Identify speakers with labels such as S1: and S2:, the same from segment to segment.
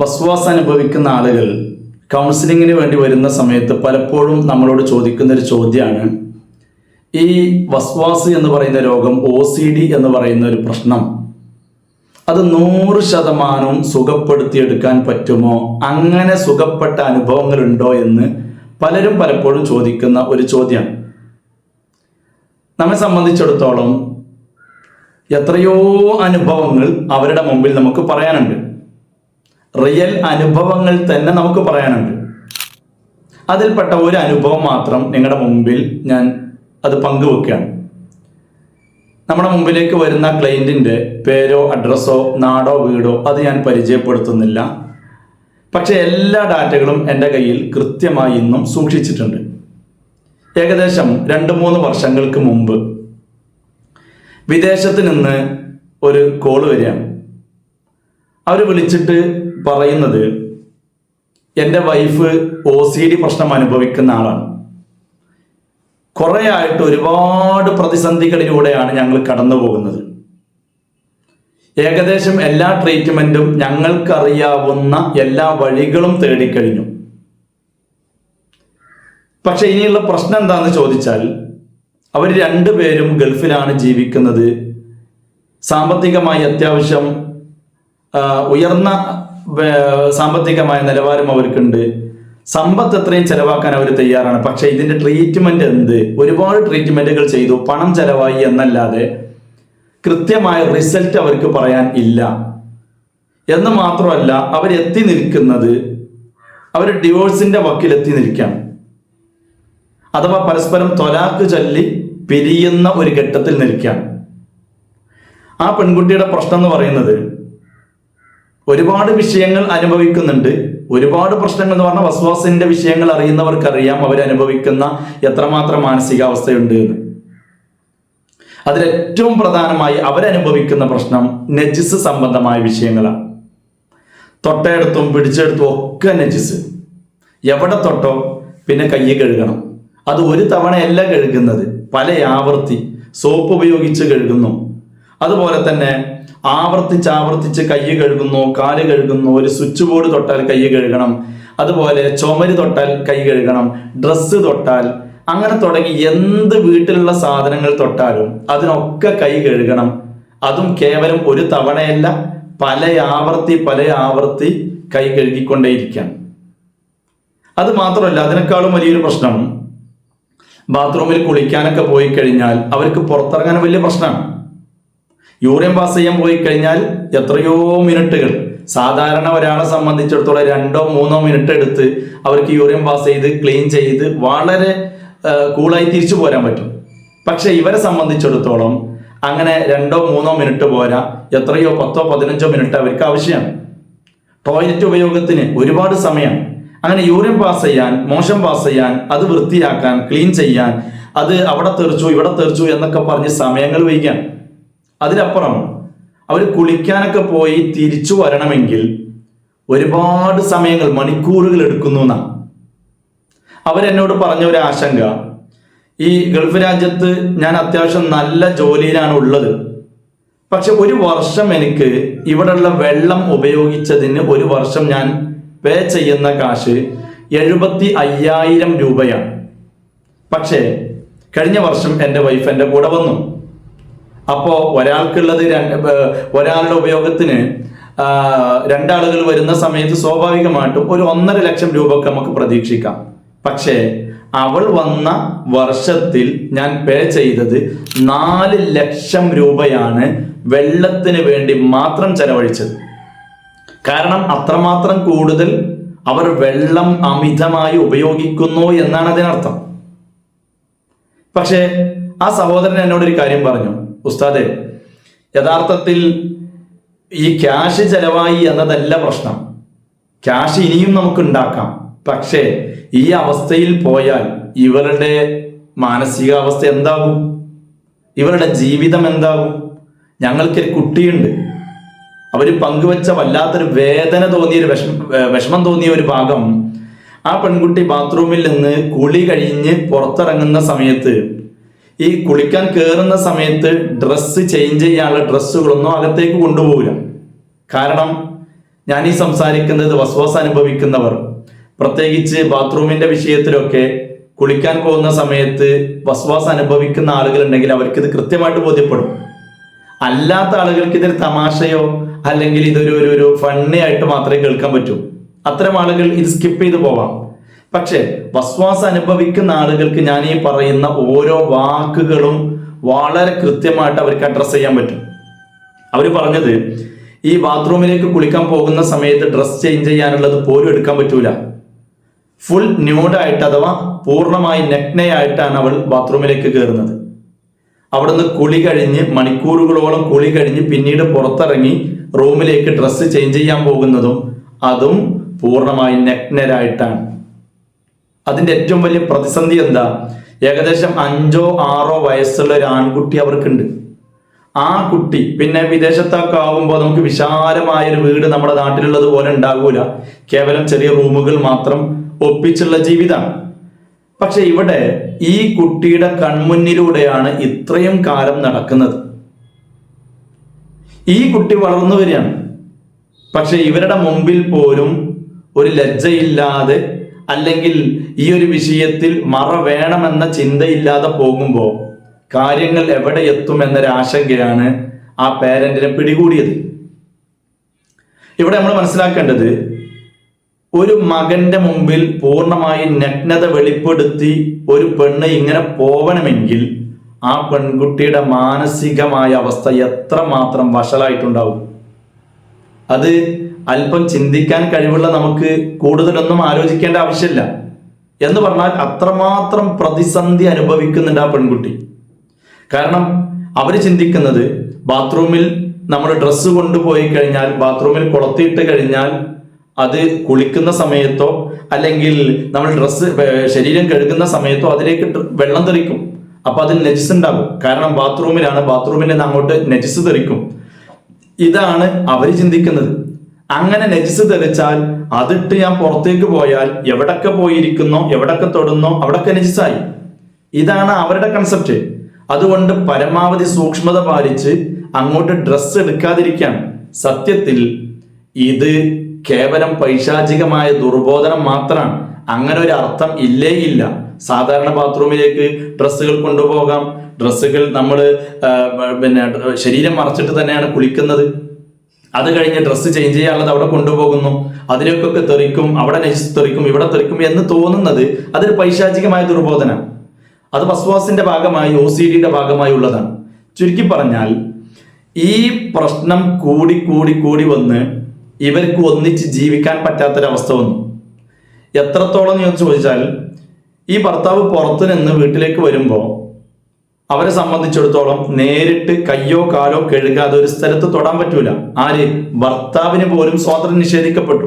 S1: വസ്വാസ് അനുഭവിക്കുന്ന ആളുകൾ കൗൺസിലിങ്ങിന് വേണ്ടി വരുന്ന സമയത്ത് പലപ്പോഴും നമ്മളോട് ചോദിക്കുന്ന ഒരു ചോദ്യമാണ്. ഈ വസ്വാസ് എന്ന് പറയുന്ന രോഗം ഒ സി ഡി എന്ന് പറയുന്ന ഒരു പ്രശ്നം. അത് നൂറ് ശതമാനവും സുഖപ്പെടുത്തിയെടുക്കാൻ പറ്റുമോ? അങ്ങനെ സുഖപ്പെട്ട അനുഭവങ്ങളുണ്ടോ എന്ന് പലരും പലപ്പോഴും ചോദിക്കുന്ന ഒരു ചോദ്യമാണ്. നമ്മെ സംബന്ധിച്ചിടത്തോളം എത്രയോ അനുഭവങ്ങൾ അവരുടെ മുമ്പിൽ നമുക്ക് പറയാനുണ്ട്. റിയൽ അനുഭവങ്ങൾ തന്നെ നമുക്ക് പറയാനുണ്ട്. അതിൽപ്പെട്ട ഒരു അനുഭവം മാത്രം നിങ്ങളുടെ മുമ്പിൽ ഞാൻ അത് പങ്കുവെക്കുകയാണ്. നമ്മുടെ മുമ്പിലേക്ക് വരുന്ന ക്ലയന്റിന്റെ പേരോ അഡ്രസ്സോ നാടോ വീടോ അത് ഞാൻ പരിചയപ്പെടുത്തുന്നില്ല. പക്ഷേ എല്ലാ ഡാറ്റകളും എന്റെ കയ്യിൽ കൃത്യമായി ഇന്നും സൂക്ഷിച്ചിട്ടുണ്ട്. ഏകദേശം രണ്ട് മൂന്ന് വർഷങ്ങൾക്ക് മുമ്പ് വിദേശത്ത് നിന്ന് ഒരു കോൾ വരികയാണ്. അവർ വിളിച്ചിട്ട് പറയുന്നത് എന്റെ വൈഫ് ഒ സി ഡി പ്രശ്നം അനുഭവിക്കുന്ന ആളാണ്. കുറേ ആയിട്ട് ഒരുപാട് പ്രതിസന്ധികളിലൂടെയാണ് ഞങ്ങൾ കടന്നു പോകുന്നത് ഏകദേശം എല്ലാ ട്രീറ്റ്മെന്റും ഞങ്ങൾക്കറിയാവുന്ന എല്ലാ വഴികളും തേടിക്കഴിഞ്ഞു. പക്ഷെ ഇനിയുള്ള പ്രശ്നം എന്താണെന്ന് ചോദിച്ചാൽ അവർ രണ്ടുപേരും ഗൾഫിലാണ് ജീവിക്കുന്നത്. സാമ്പത്തികമായി അത്യാവശ്യം ഉയർന്ന സാമ്പത്തികമായ നിലവാരം അവർക്കുണ്ട്. സമ്പത്ത് എത്രയും ചെലവാക്കാൻ അവർ തയ്യാറാണ്. പക്ഷെ ഇതിന്റെ ട്രീറ്റ്മെന്റ് എന്ത്? ഒരുപാട് ട്രീറ്റ്മെന്റുകൾ ചെയ്തു. പണം ചെലവായി എന്നല്ലാതെ കൃത്യമായ റിസൾട്ട് അവർക്ക് പറയാൻ ഇല്ല. എന്ന് മാത്രമല്ല അവരെത്തി നിൽക്കുന്നത് അവർ ഡിവോഴ്സിന്റെ വക്കിലെത്തി നിൽക്കാം. അഥവാ പരസ്പരം തൊലാക്ക് ചൊല്ലി പിരിയുന്ന ഒരു ഘട്ടത്തിൽ നിൽക്കാം. ആ പെൺകുട്ടിയുടെ പ്രശ്നം എന്ന് പറയുന്നത് ഒരുപാട് വിഷയങ്ങൾ അനുഭവിക്കുന്നുണ്ട്. ഒരുപാട് പ്രശ്നങ്ങൾ എന്ന് പറഞ്ഞാൽ വസ്വാസിന്റെ വിഷയങ്ങൾ അറിയുന്നവർക്കറിയാം. അവരനുഭവിക്കുന്ന എത്രമാത്രം മാനസികാവസ്ഥയുണ്ട് എന്ന്. അതിലേറ്റവും പ്രധാനമായി അവരനുഭവിക്കുന്ന പ്രശ്നം നജിസ് സംബന്ധമായ വിഷയങ്ങളാണ്. തൊട്ടയെടുത്തും പിടിച്ചെടുത്തും ഒക്കെ നജിസ്. എവിടെ തൊട്ടോ പിന്നെ കൈ കഴുകണം. അത് ഒരു തവണയല്ല കഴുകുന്നത്. പല ആവർത്തി സോപ്പ് ഉപയോഗിച്ച് കഴുകുന്നു. അതുപോലെ തന്നെ ആവർത്തിച്ച് ആവർത്തിച്ച് കൈ കഴുകുന്നു കാൽ കഴുകുന്നു ഒരു സ്വിച്ച് ബോർഡ് തൊട്ടാൽ കൈ കഴുകണം അതുപോലെ ചുമര് തൊട്ടാൽ കൈ കഴുകണം ഡ്രസ്സ് തൊട്ടാൽ അങ്ങനെ തുടങ്ങി എന്ത് വീട്ടിലുള്ള സാധനങ്ങൾ തൊട്ടാലും അതിനൊക്കെ കൈ കഴുകണം. അതും കേവലം ഒരു തവണയല്ല പല ആവർത്തി പല ആവർത്തി കൈ കഴുകിക്കൊണ്ടേയിരിക്കാം അത് മാത്രമല്ല അതിനേക്കാളും വലിയൊരു പ്രശ്നം ബാത്റൂമിൽ കുളിക്കാനൊക്കെ പോയി കഴിഞ്ഞാൽ അവർക്ക് പുറത്തിറങ്ങാൻ വലിയ പ്രശ്നമാണ്. യൂറിൻ പാസ് ചെയ്യാൻ പോയി കഴിഞ്ഞാൽ എത്രയോ മിനിറ്റുകൾ. സാധാരണ ഒരാളെ സംബന്ധിച്ചിടത്തോളം രണ്ടോ മൂന്നോ മിനിറ്റ് എടുത്ത് അവർക്ക് യൂറിയം പാസ് ചെയ്ത് ക്ലീൻ ചെയ്ത് വളരെ കൂളായി തിരിച്ചു പോരാൻ പറ്റും. പക്ഷെ ഇവരെ സംബന്ധിച്ചിടത്തോളം അങ്ങനെ രണ്ടോ മൂന്നോ മിനിറ്റ് പോരാ എത്രയോ പത്തോ പതിനഞ്ചോ മിനിറ്റ് അവർക്ക് ആവശ്യമാണ്. ടോയ്ലറ്റ് ഉപയോഗത്തിന് ഒരുപാട് സമയം. അങ്ങനെ യൂറിൻ പാസ് ചെയ്യാൻ മോശം പാസ് ചെയ്യാൻ അത് വൃത്തിയാക്കാൻ ക്ലീൻ ചെയ്യാൻ അത് അവിടെ തെറിച്ചു ഇവിടെ തെറിച്ചു എന്നൊക്കെ പറഞ്ഞ് സമയങ്ങൾ വൈകാൻ അതിലപ്പുറം അവർ കുളിക്കാനൊക്കെ പോയി തിരിച്ചു വരണമെങ്കിൽ ഒരുപാട് സമയങ്ങൾ മണിക്കൂറുകൾ എടുക്കുന്നു എന്നാണ് അവരെന്നോട് പറഞ്ഞ ഒരു ആശങ്ക ഈ ഗൾഫ് രാജ്യത്ത് ഞാൻ അത്യാവശ്യം നല്ല ജോലിയിലാണ് ഉള്ളത്. പക്ഷെ ഒരു വർഷം എനിക്ക് ഇവിടെയുള്ള വെള്ളം ഉപയോഗിച്ചതിന് ഒരു വർഷം ഞാൻ പേ ചെയ്യുന്ന കാശ് എഴുപത്തി അയ്യായിരം രൂപയാണ്. പക്ഷേ കഴിഞ്ഞ വർഷം എന്റെ വൈഫ് എന്റെ കൂടെ വന്നു. അപ്പോൾ ഒരാൾക്കുള്ളത് രണ്ട് ഒരാളുടെ ഉപയോഗത്തിന് രണ്ടാളുകൾ വരുന്ന സമയത്ത് സ്വാഭാവികമായിട്ടും ഒരു ഒന്നര ലക്ഷം രൂപ ഒക്കെ നമുക്ക് പ്രതീക്ഷിക്കാം. പക്ഷേ അവൾ വന്ന വർഷത്തിൽ ഞാൻ പേ ചെയ്തത് നാല് ലക്ഷം രൂപയാണ് വെള്ളത്തിന് വേണ്ടി മാത്രം ചെലവഴിച്ചത്. കാരണം അത്രമാത്രം കൂടുതൽ അവർ വെള്ളം അമിതമായി ഉപയോഗിക്കുന്നു എന്നാണ് അതിനർത്ഥം. പക്ഷേ ആ സഹോദരൻ എന്നോട് ഒരു കാര്യം പറഞ്ഞു. ഉസ്താദെ യഥാർത്ഥത്തിൽ ഈ ക്യാഷ് ചെലവായി എന്നതല്ല പ്രശ്നം. ക്യാഷ് ഇനിയും നമുക്ക് ഉണ്ടാക്കാം. പക്ഷേ ഈ അവസ്ഥയിൽ പോയാൽ ഇവരുടെ മാനസികാവസ്ഥ എന്താകും? ഇവരുടെ ജീവിതം എന്താകും? ഞങ്ങൾക്കൊരു കുട്ടിയുണ്ട്. അവർ പങ്കുവെച്ച വല്ലാത്തൊരു വേദന തോന്നിയ ഒരു വിഷമ വിഷമം തോന്നിയ ഒരു ഭാഗം ആ പെൺകുട്ടി ബാത്റൂമിൽ നിന്ന് കുളി കഴിഞ്ഞ് പുറത്തിറങ്ങുന്ന സമയത്ത് ഈ കുളിക്കാൻ കയറുന്ന സമയത്ത് ഡ്രസ്സ് ചേഞ്ച് ചെയ്യാനുള്ള ഡ്രസ്സുകളൊന്നും അകത്തേക്ക് കൊണ്ടുപോകില്ല കാരണം ഞാൻ ഈ സംസാരിക്കുന്നത് വസ്വാസ് അനുഭവിക്കുന്നവർ. പ്രത്യേകിച്ച് ബാത്റൂമിന്റെ വിഷയത്തിലൊക്കെ കുളിക്കാൻ പോകുന്ന സമയത്ത് വസ്വാസ് അനുഭവിക്കുന്ന ആളുകളുണ്ടെങ്കിൽ അവർക്ക് ഇത് കൃത്യമായിട്ട് ബോധ്യപ്പെടും. അല്ലാത്ത ആളുകൾക്ക് ഇതൊരു തമാശയോ അല്ലെങ്കിൽ ഇതൊരു ഒരു ഫണ്ണി ആയിട്ട് മാത്രമേ കേൾക്കാൻ പറ്റൂ. അത്തരം ആളുകൾ ഇത് സ്കിപ്പ് ചെയ്ത് പോവാം. പക്ഷേ വസ്വാസ് അനുഭവിക്കുന്ന ആളുകൾക്ക് ഞാൻ ഈ പറയുന്ന ഓരോ വാക്കുകളും വളരെ കൃത്യമായിട്ട് അവർക്ക് അഡ്രസ്സ് ചെയ്യാൻ പറ്റും. അവർ പറഞ്ഞത് ഈ ബാത്റൂമിലേക്ക് കുളിക്കാൻ പോകുന്ന സമയത്ത് ഡ്രസ് ചേഞ്ച് ചെയ്യാനുള്ളത് പോലും എടുക്കാൻ പറ്റൂല. ഫുൾ ന്യൂഡായിട്ട് അഥവാ പൂർണമായി നഗ്നയായിട്ടാണ് അവൾ ബാത്റൂമിലേക്ക് കയറുന്നത് അവിടുന്ന് കുളി കഴിഞ്ഞ് മണിക്കൂറുകളോളം കുളി കഴിഞ്ഞ് പിന്നീട് പുറത്തിറങ്ങി റൂമിലേക്ക് ഡ്രസ്സ് ചേഞ്ച് ചെയ്യാൻ പോകുന്നതും അതും പൂർണമായി നഗ്നരായിട്ടാണ്. അതിന്റെ ഏറ്റവും വലിയ പ്രതിസന്ധി എന്താ? ഏകദേശം അഞ്ചോ ആറോ വയസ്സുള്ള ഒരു ആൺകുട്ടി അവർക്കുണ്ട്. ആ കുട്ടി പിന്നെ വിദേശത്തൊക്കെ ആകുമ്പോൾ നമുക്ക് വിശാലമായ ഒരു വീട് നമ്മുടെ നാട്ടിലുള്ളത് പോലെ ഉണ്ടാകൂല കേവലം ചെറിയ റൂമുകൾ മാത്രം ഒപ്പിച്ചുള്ള ജീവിതമാണ് പക്ഷെ ഇവിടെ ഈ കുട്ടിയുടെ കൺമുന്നിലൂടെയാണ് ഇത്രയും കാലം നടക്കുന്നത്. ഈ കുട്ടി വളർന്നു വരികയാണ്. പക്ഷെ ഇവരുടെ മുമ്പിൽ പോലും ഒരു ലജ്ജയില്ലാതെ അല്ലെങ്കിൽ ഈ ഒരു വിഷയത്തിൽ മറ വേണമെന്ന ചിന്തയില്ലാതെ പോകുമ്പോൾ കാര്യങ്ങൾ എവിടെ എത്തും ആശങ്കയാണ് ആ പേരന്റിനെ പിടികൂടിയത്. ഇവിടെ നമ്മൾ മനസ്സിലാക്കേണ്ടത് ഒരു മകന്റെ മുമ്പിൽ പൂർണമായി നഗ്നത വെളിപ്പെടുത്തി ഒരു പെണ്ണ് ഇങ്ങനെ പോവണമെങ്കിൽ ആ പെൺകുട്ടിയുടെ മാനസികമായ അവസ്ഥ എത്രമാത്രം വഷളായിട്ടുണ്ടാവും. അത് അല്പം ചിന്തിക്കാൻ കഴിവുള്ള നമുക്ക് കൂടുതലൊന്നും ആലോചിക്കേണ്ട ആവശ്യമില്ല. എന്ന് പറഞ്ഞാൽ അത്രമാത്രം പ്രതിസന്ധി അനുഭവിക്കുന്നുണ്ട് ആ പെൺകുട്ടി. കാരണം അവർ ചിന്തിക്കുന്നത് ബാത്റൂമിൽ നമ്മൾ ഡ്രസ്സ് കൊണ്ടുപോയി കഴിഞ്ഞാൽ ബാത്റൂമിൽ കൊളത്തിയിട്ട് കഴിഞ്ഞാൽ അത് കുളിക്കുന്ന സമയത്തോ അല്ലെങ്കിൽ നമ്മൾ ഡ്രസ്സ് ശരീരം കഴുകുന്ന സമയത്തോ അതിലേക്ക് വെള്ളം തെറിക്കും. അപ്പൊ അതിൽ നെജിസ് ഉണ്ടാകും. കാരണം ബാത്റൂമിലാണ് ബാത്റൂമിൽ നിന്ന് അങ്ങോട്ട് നെജിസ് തെറിക്കും. ഇതാണ് അവർ ചിന്തിക്കുന്നത്. അങ്ങനെ നജിസ് തെളിച്ചാൽ അതിട്ട് ഞാൻ പുറത്തേക്ക് പോയാൽ എവിടൊക്കെ പോയിരിക്കുന്നോ എവിടൊക്കെ തൊടുന്നോ അവിടൊക്കെ നജിസായി. ഇതാണ് അവരുടെ കൺസെപ്റ്റ് അതുകൊണ്ട് പരമാവധി സൂക്ഷ്മത പാലിച്ച് അങ്ങോട്ട് ഡ്രസ്സ് എടുക്കാതിരിക്കാൻ. സത്യത്തിൽ ഇത് കേവലം പൈശാചികമായ ദുർബോധനം മാത്രമാണ്. അങ്ങനെ ഒരു അർത്ഥം ഇല്ലേ ഇല്ല. സാധാരണ ബാത്റൂമിലേക്ക് ഡ്രസ്സുകൾ കൊണ്ടുപോകാം. ഡ്രസ്സുകൾ നമ്മൾ പിന്നെ ശരീരം മറച്ചിട്ട് തന്നെയാണ് കുളിക്കുന്നത്. അത് കഴിഞ്ഞ് ഡ്രസ്സ് ചേഞ്ച് ചെയ്യാനുള്ളത് അവിടെ കൊണ്ടുപോകുന്നു. അതിലേക്കൊക്കെ തെറിക്കും അവിടെ തെറിക്കും ഇവിടെ തെറിക്കും എന്ന് തോന്നുന്നത് അതൊരു പൈശാചികമായ ദുർബോധന അത് വസ്വാസിന്റെ ഭാഗമായി ഒ സി ഡിയുടെ ഭാഗമായി ഉള്ളതാണ്. ചുരുക്കി പറഞ്ഞാൽ ഈ പ്രശ്നം കൂടി കൂടി കൂടി വന്ന് ഇവർക്ക് ഒന്നിച്ച് ജീവിക്കാൻ പറ്റാത്തൊരവസ്ഥ വന്നു. എത്രത്തോളം എന്ന് ചോദിച്ചാൽ ഈ ഭർത്താവ് പുറത്തു നിന്ന് വീട്ടിലേക്ക് വരുമ്പോൾ അവരെ സംബന്ധിച്ചിടത്തോളം നേരിട്ട് കയ്യോ കാലോ കഴുകാതെ ഒരു സ്ഥലത്ത് തൊടാൻ പറ്റൂല. ആര്? ഭർത്താവിന് പോലും സ്വാതന്ത്ര്യം നിഷേധിക്കപ്പെട്ടു.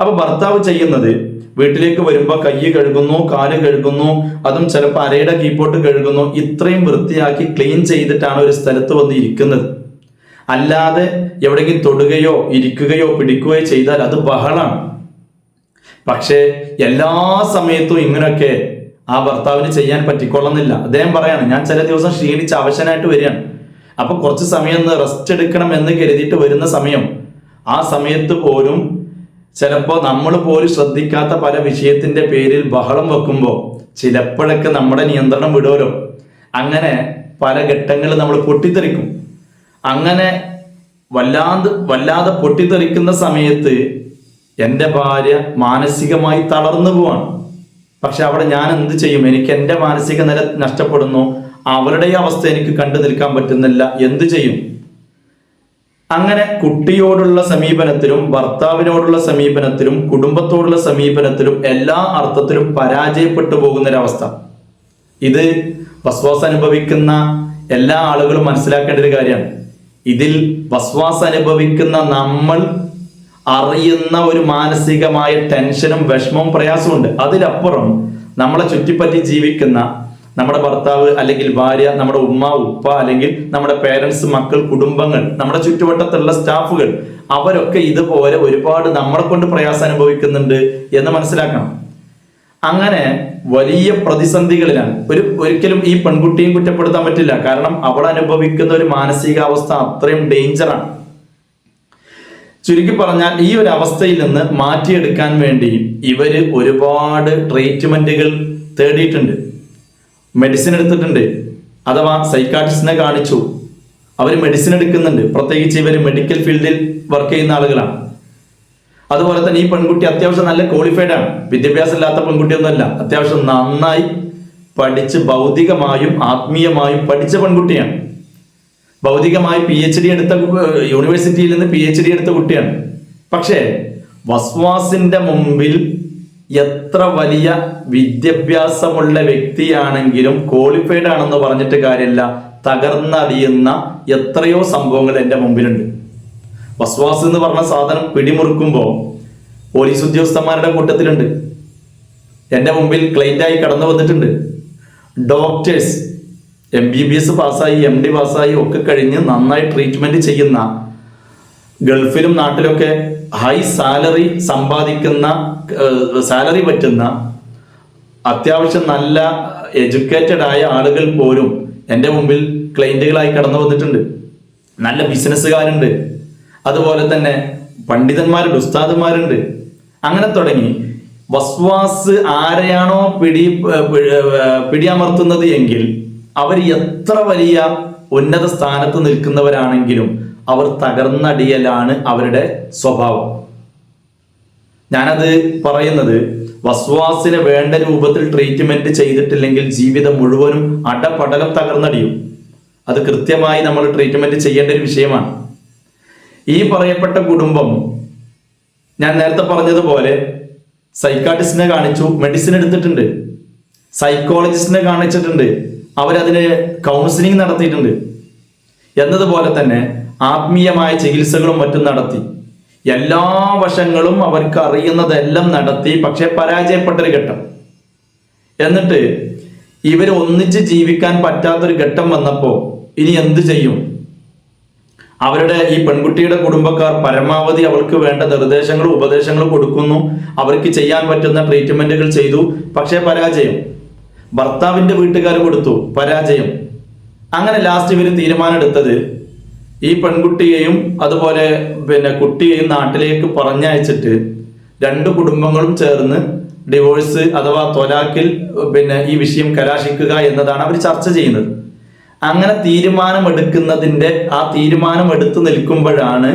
S1: അപ്പൊ ഭർത്താവ് ചെയ്യുന്നത് വീട്ടിലേക്ക് വരുമ്പോൾ കൈ കഴുകുന്നു കാൽ കഴുകുന്നു അതും ചിലപ്പോൾ അരയുടെ കീപ്പോട്ട് കഴുകുന്നു ഇത്രയും വൃത്തിയാക്കി ക്ലീൻ ചെയ്തിട്ടാണ് ഒരു സ്ഥലത്ത് വന്ന് ഇരിക്കുന്നത്. അല്ലാതെ എവിടെയെങ്കിലും തൊടുകയോ ഇരിക്കുകയോ പിടിക്കുകയോ ചെയ്താൽ അത് ബഹളാണ്. പക്ഷേ എല്ലാ സമയത്തും ഇങ്ങനെയൊക്കെ ആ ഭർത്താവിന് ചെയ്യാൻ പറ്റിക്കൊള്ളുന്നില്ല. അദ്ദേഹം പറയാണ് ഞാൻ ചില ദിവസം ക്ഷീണിച്ച് അവശനായിട്ട് വരികയാണ്. അപ്പൊ കുറച്ച് സമയം റെസ്റ്റ് എടുക്കണം എന്ന് കരുതിയിട്ട് വരുന്ന സമയം. ആ സമയത്ത് പോലും ചിലപ്പോൾ നമ്മൾ പോലും ശ്രദ്ധിക്കാത്ത പല വിഷയത്തിന്റെ പേരിൽ ബഹളം വെക്കുമ്പോൾ ചിലപ്പോഴൊക്കെ നമ്മുടെ നിയന്ത്രണം വിടുമല്ലോ അങ്ങനെ പല ഘട്ടങ്ങളിൽ നമ്മൾ പൊട്ടിത്തെറിക്കും. അങ്ങനെ വല്ലാതെ വല്ലാതെ പൊട്ടിത്തെറിക്കുന്ന സമയത്ത് എന്റെ ഭാര്യ മാനസികമായി തളർന്നു പോവാണ്. പക്ഷെ അവിടെ ഞാൻ എന്ത് ചെയ്യും? എനിക്ക് എന്റെ മാനസിക നില നഷ്ടപ്പെടുന്നു. അവരുടെ അവസ്ഥ എനിക്ക് കണ്ടു നിൽക്കാൻ പറ്റുന്നില്ല. എന്ത് ചെയ്യും? അങ്ങനെ കുട്ടിയോടുള്ള സമീപനത്തിലും ഭർത്താവിനോടുള്ള സമീപനത്തിലും കുടുംബത്തോടുള്ള സമീപനത്തിലും എല്ലാ അർത്ഥത്തിലും പരാജയപ്പെട്ടു പോകുന്നൊരവസ്ഥ. ഇത് വസ്വാസ് അനുഭവിക്കുന്ന എല്ലാ ആളുകളും മനസ്സിലാക്കേണ്ട ഒരു കാര്യമാണ്. ഇതിൽ വസ്വാസ് അനുഭവിക്കുന്ന നമ്മൾ അറിയുന്ന ഒരു മാനസികമായ ടെൻഷനും വിഷമവും പ്രയാസവും ഉണ്ട് അതിലപ്പുറം നമ്മളെ ചുറ്റിപ്പറ്റി ജീവിക്കുന്ന നമ്മുടെ ഭർത്താവ് അല്ലെങ്കിൽ ഭാര്യ നമ്മുടെ ഉമ്മ ഉപ്പ അല്ലെങ്കിൽ നമ്മുടെ പേരൻസ് മക്കൾ കുടുംബങ്ങൾ നമ്മുടെ ചുറ്റുവട്ടത്തുള്ള സ്റ്റാഫുകൾ അവരൊക്കെ ഇതുപോലെ ഒരുപാട് നമ്മളെ കൊണ്ട് പ്രയാസം അനുഭവിക്കുന്നുണ്ട് എന്ന് മനസ്സിലാക്കണം. അങ്ങനെ വലിയ പ്രതിസന്ധികളിലാണ്. ഒരു ഒരിക്കലും ഈ പെൺകുട്ടിയും കുറ്റപ്പെടുത്താൻ പറ്റില്ല. കാരണം അവൾ അനുഭവിക്കുന്ന ഒരു മാനസികാവസ്ഥ അത്രയും ഡേഞ്ചറാണ് ചുരുക്കി പറഞ്ഞാൽ ഈ ഒരു അവസ്ഥയിൽ നിന്ന് മാറ്റിയെടുക്കാൻ വേണ്ടി ഇവർ ഒരുപാട് ട്രീറ്റ്മെന്റുകൾ തേടിയിട്ടുണ്ട്. മെഡിസിൻ എടുത്തിട്ടുണ്ട്. അഥവാ സൈക്കാട്രിസ്റ്റിനെ കാണിച്ചു. അവർ മെഡിസിൻ എടുക്കുന്നുണ്ട്. പ്രത്യേകിച്ച് ഇവർ മെഡിക്കൽ ഫീൽഡിൽ വർക്ക് ചെയ്യുന്ന ആളുകളാണ്. അതുപോലെ തന്നെ ഈ പെൺകുട്ടി അത്യാവശ്യം നല്ല ക്വാളിഫൈഡ് ആണ്. വിദ്യാഭ്യാസം ഇല്ലാത്ത പെൺകുട്ടിയൊന്നുമല്ല. അത്യാവശ്യം നന്നായി പഠിച്ച് ഭൗതികമായും ആത്മീയമായും പഠിച്ച പെൺകുട്ടിയാണ്. ഭൗതികമായി പി എച്ച് ഡി എടുത്ത യൂണിവേഴ്സിറ്റിയിൽ നിന്ന് പി എച്ച് ഡി എടുത്ത കുട്ടിയാണ്. പക്ഷേ വസ്വാസിന്റെ മുമ്പിൽ എത്ര വലിയ വിദ്യാഭ്യാസമുള്ള വ്യക്തിയാണെങ്കിലും ക്വാളിഫൈഡ് ആണെന്ന് പറഞ്ഞിട്ട് കാര്യമില്ല. തകർന്നടിയുന്ന എത്രയോ സംഭവങ്ങൾ എന്റെ മുമ്പിലുണ്ട്. വസ്വാസ് എന്ന് പറഞ്ഞ സാധനം പിടിമുറുക്കുമ്പോൾ പോലീസ് ഉദ്യോഗസ്ഥന്മാരുടെ കൂട്ടത്തിലുണ്ട്. എന്റെ മുമ്പിൽ ക്ലൈന്റായി കടന്നു വന്നിട്ടുണ്ട്. Doctors M B B S പാസ്സായി എം ഡി പാസ്സായി ഒക്കെ കഴിഞ്ഞ് നന്നായി ട്രീറ്റ്മെന്റ് ചെയ്യുന്ന ഗൾഫിലും നാട്ടിലൊക്കെ ഹൈ സാലറി സമ്പാദിക്കുന്ന സാലറി പറ്റുന്ന അത്യാവശ്യം നല്ല എഡ്യൂക്കേറ്റഡ് ആയ ആളുകൾ പോലും എന്റെ മുമ്പിൽ ക്ലൈന്റുകളായി കടന്നു വന്നിട്ടുണ്ട്. നല്ല ബിസിനസ്സുകാരുണ്ട് അതുപോലെ തന്നെ പണ്ഡിതന്മാരുണ്ട് ഉസ്താദുമാരുണ്ട്. അങ്ങനെ തുടങ്ങി. വസ്വാസ് ആരെയാണോ പിടി പിടിയമർത്തുന്നത് എങ്കിൽ അവർ എത്ര വലിയ ഉന്നത സ്ഥാനത്ത് നിൽക്കുന്നവരാണെങ്കിലും അവർ തകർന്നടിയലാണ് അവരുടെ സ്വഭാവം. ഞാനത് പറയുന്നത് വസ്വാസിനെ വേണ്ട രൂപത്തിൽ ട്രീറ്റ്മെന്റ് ചെയ്തിട്ടില്ലെങ്കിൽ ജീവിതം മുഴുവനും അടപടലം തകർന്നടിയും. അത് കൃത്യമായി നമ്മൾ ട്രീറ്റ്മെന്റ് ചെയ്യേണ്ട ഒരു വിഷയമാണ്. ഈ പറയപ്പെട്ട കുടുംബം ഞാൻ നേരത്തെ പറഞ്ഞതുപോലെ സൈക്കാട്രിസ്റ്റിനെ കാണിച്ചു മെഡിസിൻ എടുത്തിട്ടുണ്ട്. സൈക്കോളജിസ്റ്റിനെ കാണിച്ചിട്ടുണ്ട്. അവരതിന് കൗൺസിലിംഗ് നടത്തിയിട്ടുണ്ട്. എന്നതുപോലെ തന്നെ ആത്മീയമായ ചികിത്സകളും മറ്റും നടത്തി. എല്ലാ വശങ്ങളും അവർക്ക് അറിയുന്നതെല്ലാം നടത്തി പക്ഷെ പരാജയപ്പെട്ടൊരു ഘട്ടം. എന്നിട്ട് ഇവർ ഒന്നിച്ച് ജീവിക്കാൻ പറ്റാത്തൊരു ഘട്ടം വന്നപ്പോൾ ഇനി എന്ത് ചെയ്യും? അവരുടെ ഈ പെൺകുട്ടിയുടെ കുടുംബക്കാർ പരമാവധി അവൾക്ക് വേണ്ട നിർദ്ദേശങ്ങളും ഉപദേശങ്ങളും കൊടുക്കുന്നു. അവർക്ക് ചെയ്യാൻ പറ്റുന്ന ട്രീറ്റ്മെന്റുകൾ ചെയ്തു. പക്ഷേ പരാജയം. ഭർത്താവിന്റെ വീട്ടുകാർ കൊടുത്തു പരാജയം. അങ്ങനെ ലാസ്റ്റ് ഇവർ തീരുമാനമെടുത്തത് ഈ പെൺകുട്ടിയെയും അതുപോലെ പിന്നെ കുട്ടിയെയും നാട്ടിലേക്ക് പറഞ്ഞയച്ചിട്ട് രണ്ട് കുടുംബങ്ങളും ചേർന്ന് ഡിവോഴ്സ് അഥവാ തൊലാക്കിൽ പിന്നെ ഈ വിഷയം കലാശിക്കുക എന്നതാണ് അവർ ചർച്ച ചെയ്യുന്നത്. അങ്ങനെ തീരുമാനമെടുക്കുന്നതിന്റെ ആ തീരുമാനം എടുത്തു നിൽക്കുമ്പോഴാണ്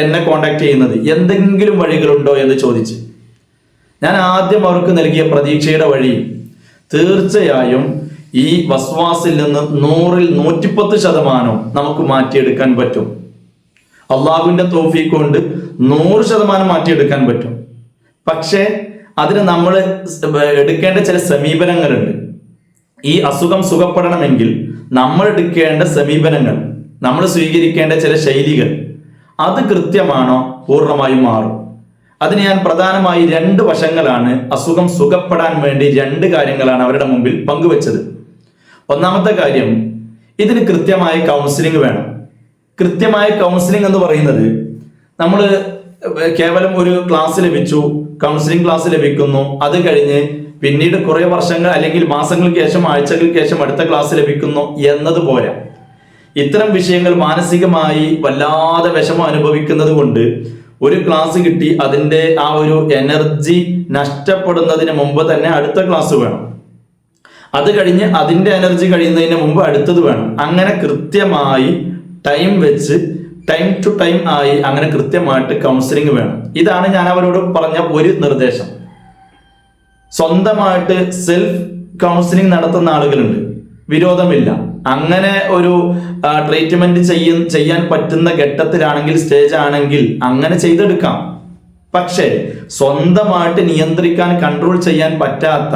S1: എന്നെ കോണ്ടാക്ട് ചെയ്യുന്നത്. എന്തെങ്കിലും വഴികളുണ്ടോ എന്ന് ചോദിച്ച്. ഞാൻ ആദ്യം അവർക്ക് നൽകിയ പ്രതീക്ഷയുടെ വഴി തീർച്ചയായും ഈ വസ്വാസിൽ നിന്ന് നൂറിൽ നൂറ്റിപ്പത്ത് ശതമാനവും നമുക്ക് മാറ്റിയെടുക്കാൻ പറ്റും. അള്ളാഹുവിന്റെ തോഫീക്ക് കൊണ്ട് നൂറ് ശതമാനം മാറ്റിയെടുക്കാൻ പറ്റും. പക്ഷേ അതിന് നമ്മൾ എടുക്കേണ്ട ചില സമീപനങ്ങളുണ്ട്. ഈ അസുഖം സുഖപ്പെടണമെങ്കിൽ നമ്മൾ എടുക്കേണ്ട സമീപനങ്ങൾ നമ്മൾ സ്വീകരിക്കേണ്ട ചില ശൈലികൾ അത് കൃത്യമാണോ പൂർണമായും മാറും. അതിന് ഞാൻ പ്രധാനമായി രണ്ട് വശങ്ങളാണ് അസുഖം സുഖപ്പെടാൻ വേണ്ടി രണ്ട് കാര്യങ്ങളാണ് അവരുടെ മുമ്പിൽ പങ്കുവച്ചത്. ഒന്നാമത്തെ കാര്യം ഇതിന് കൃത്യമായ കൗൺസിലിംഗ് വേണം. കൃത്യമായ കൗൺസിലിംഗ് എന്ന് പറയുന്നത് നമ്മൾ കേവലം ഒരു ക്ലാസ് ലഭിച്ചു കൗൺസിലിംഗ് ക്ലാസ് ലഭിക്കുന്നു അത് കഴിഞ്ഞ് പിന്നീട് കുറെ വർഷങ്ങൾ അല്ലെങ്കിൽ മാസങ്ങൾക്ക് ശേഷം ആഴ്ചകൾക്ക് ശേഷം അടുത്ത ക്ലാസ് ലഭിക്കുന്നു എന്നതുപോലെ. ഇത്തരം വിഷയങ്ങൾ മാനസികമായി വല്ലാതെ വിഷമം അനുഭവിക്കുന്നത് കൊണ്ട് ഒരു ക്ലാസ് കിട്ടി അതിന്റെ ആ ഒരു എനർജി നഷ്ടപ്പെടുന്നതിന് മുമ്പ് തന്നെ അടുത്ത ക്ലാസ് വേണം. അത് കഴിഞ്ഞ് അതിന്റെ എനർജി കഴിയുന്നതിന് മുമ്പ് അടുത്തത് വേണം. അങ്ങനെ കൃത്യമായി ടൈം വെച്ച് ടൈം ടു ടൈം ആയി അങ്ങനെ കൃത്യമായിട്ട് കൗൺസിലിംഗ് വേണം. ഇതാണ് ഞാൻ അവരോട് പറഞ്ഞ ഒരു നിർദ്ദേശം. സ്വന്തമായിട്ട് സെൽഫ് കൗൺസിലിംഗ് നടത്തുന്ന ആളുകളുണ്ട്. വിരോധമില്ല. അങ്ങനെ ഒരു ട്രീറ്റ്മെന്റ് ചെയ്യ ചെയ്യാൻ പറ്റുന്ന ഘട്ടത്തിലാണെങ്കിൽ സ്റ്റേജ് ആണെങ്കിൽ അങ്ങനെ ചെയ്തെടുക്കാം. പക്ഷേ സ്വന്തമായിട്ട് നിയന്ത്രിക്കാൻ കൺട്രോൾ ചെയ്യാൻ പറ്റാത്ത